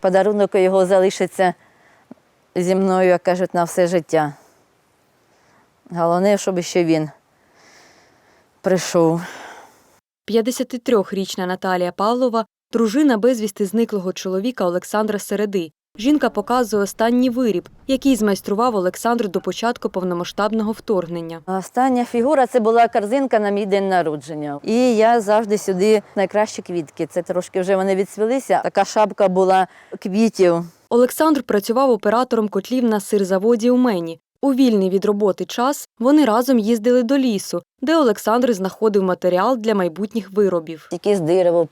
Подарунок його залишиться зі мною, як кажуть, на все життя. Головне, щоб ще він прийшов. 53-річна Наталія Павлова – дружина безвісти зниклого чоловіка Олександра Середи. Жінка показує останній виріб, який змайстрував Олександр до початку повномасштабного вторгнення. Остання фігура це була корзинка на мій день народження. І я завжди сюди найкращі квітки. Це трошки вже вони відсвілися. Така шапка була квітів. Олександр працював оператором котлів на сирзаводі у Мені. У вільний від роботи час вони разом їздили до лісу, де Олександр знаходив матеріал для майбутніх виробів. Якесь дерево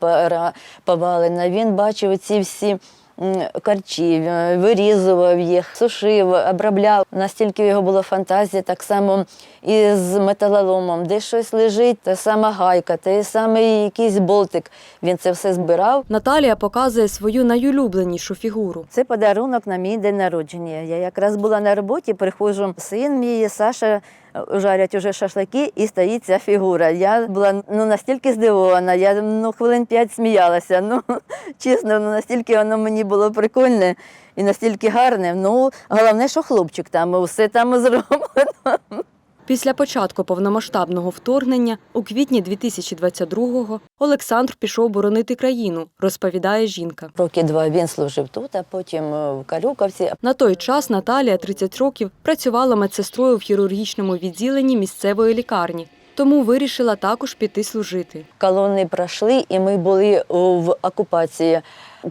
повалене. Він бачив ці всі м, корчі, е, вирізував їх, сушив, обробляв. Настільки його була фантазія, так само і з металоломом, де щось лежить, та сама гайка, той самий якийсь болтик. Він це все збирав. Наталія показує свою найулюбленішу фігуру. Це подарунок на мій день народження. Я якраз була на роботі, приходжу, син мій, Саша жарять уже шашлики, і стоїть ця фігура. Я була ну, настільки здивована, я ну, хвилин п'ять сміялася. Ну, чесно, ну, настільки воно мені було прикольне і настільки гарне. Ну, головне, що хлопчик там, все там зроблено. Після початку повномасштабного вторгнення у квітні 2022-го Олександр пішов боронити країну, розповідає жінка. Роки два він служив тут, а потім е, в Калюковці. На той час Наталія, 30 років, працювала медсестрою в хірургічному відділенні місцевої лікарні, тому вирішила також піти служити. Колони пройшли, і ми були в окупації.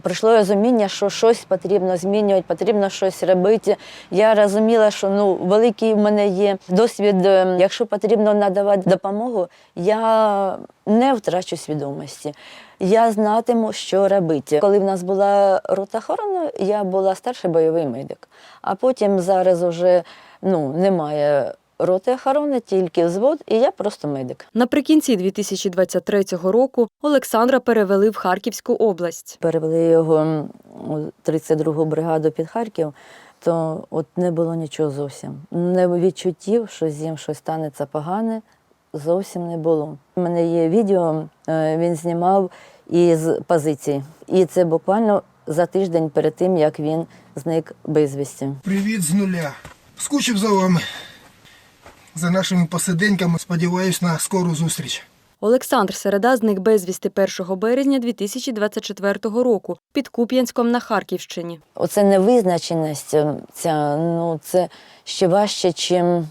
Прийшло розуміння, що щось потрібно змінювати, потрібно щось робити. Я розуміла, що ну великий в мене є досвід. е, Якщо потрібно надавати допомогу, я не втрачу свідомості. Я знатиму, що робити. Коли в нас була рота охорони, я була старший бойовий медик. А потім зараз вже ну, немає роти охорони, тільки взвод, і я просто медик. Наприкінці 2023 року Олександра перевели в Харківську область. перевели його у 32-гу бригаду під Харків, то от не було нічого зовсім. Не відчуттів, що з ним щось станеться погане, зовсім не було. У мене є відео, е, він знімав із позиції. І це буквально за тиждень перед тим, як він зник безвісті. Привіт з нуля. Скучив за вами. За нашими посиденьками. Сподіваюсь на скору зустріч. Олександр Середа зник безвісти 1 березня 2024 року під Куп'янськом на Харківщині. Оце невизначеність, е, ця, ну, це ще важче, чим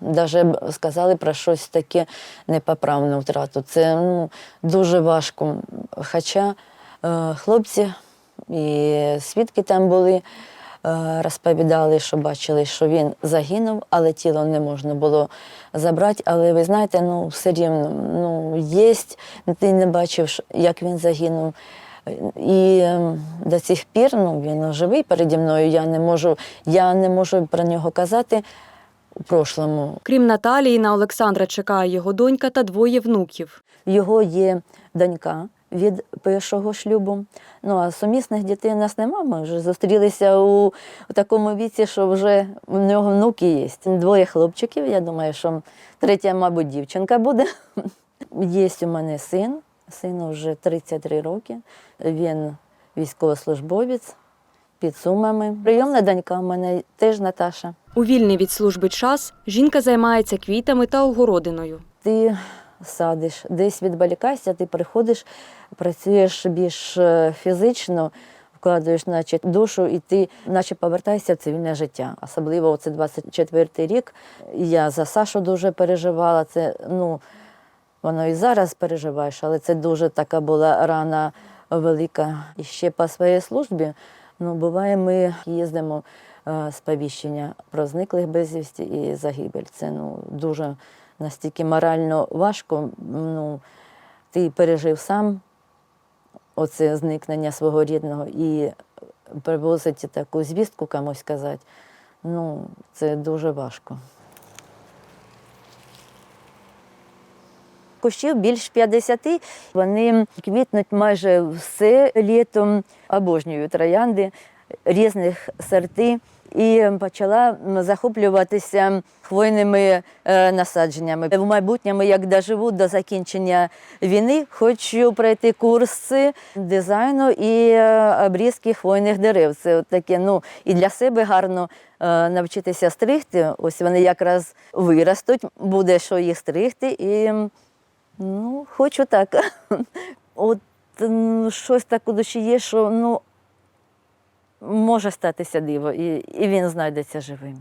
навіть сказали про щось таке непоправну втрату. Це ну, дуже важко. Хоча е, хлопці і свідки там були, розповідали, що бачили, що він загинув, але тіло не можна було забрати. Але ви знаєте, ну все рівно ну, є, ти не бачив, як він загинув. І е, до цих пір ну, він живий переді мною. Я не можу, я не можу про нього казати у прошлому. Крім Наталії, на Олександра чекає його донька та двоє внуків. Його є донька від першого шлюбу. Ну а сумісних дітей у нас нема. Ми вже зустрілися у, у такому віці, що вже у нього внуки є. Двоє хлопчиків. Я думаю, що третя, мабуть, дівчинка буде. Є у мене син. Сину вже 33 роки. Він військовослужбовець під сумами. Прийомна донька у мене теж Наташа. У вільний від служби час жінка займається квітами та огородиною. ти садиш, десь відволікаєшся, ти приходиш, працюєш більш е, фізично, вкладаєш наче, душу, і ти наче повертаєшся в цивільне життя. Особливо це 24-й рік. Я за Сашу дуже переживала. Це, ну, воно і зараз переживаєш, але це дуже така була рана велика. І ще по своїй службі, ну, буває, ми їздимо е, сповіщення про зниклих безвісті і загибель. Це ну, дуже настільки морально важко. Ну, ти пережив сам оце зникнення свого рідного і привозити таку звістку комусь сказати. Ну, це дуже важко. Кущів більш 50, вони квітнуть майже все літом, обожнюю троянди різних сорти. І почала захоплюватися хвойними е, насадженнями. В майбутньому, як доживу до закінчення війни, хочу пройти курси дизайну і е, обрізки хвойних дерев. Це таке, ну і для себе гарно е, навчитися стригти. Ось вони якраз виростуть, буде що їх стригти, і ну, хочу так. От щось так у душі є, що ну, може статися диво, і, і він знайдеться живим.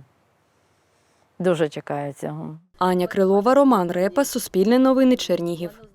Дуже чекаю цього. Аня Крилова, Роман Репа, Суспільне новини Чернігів.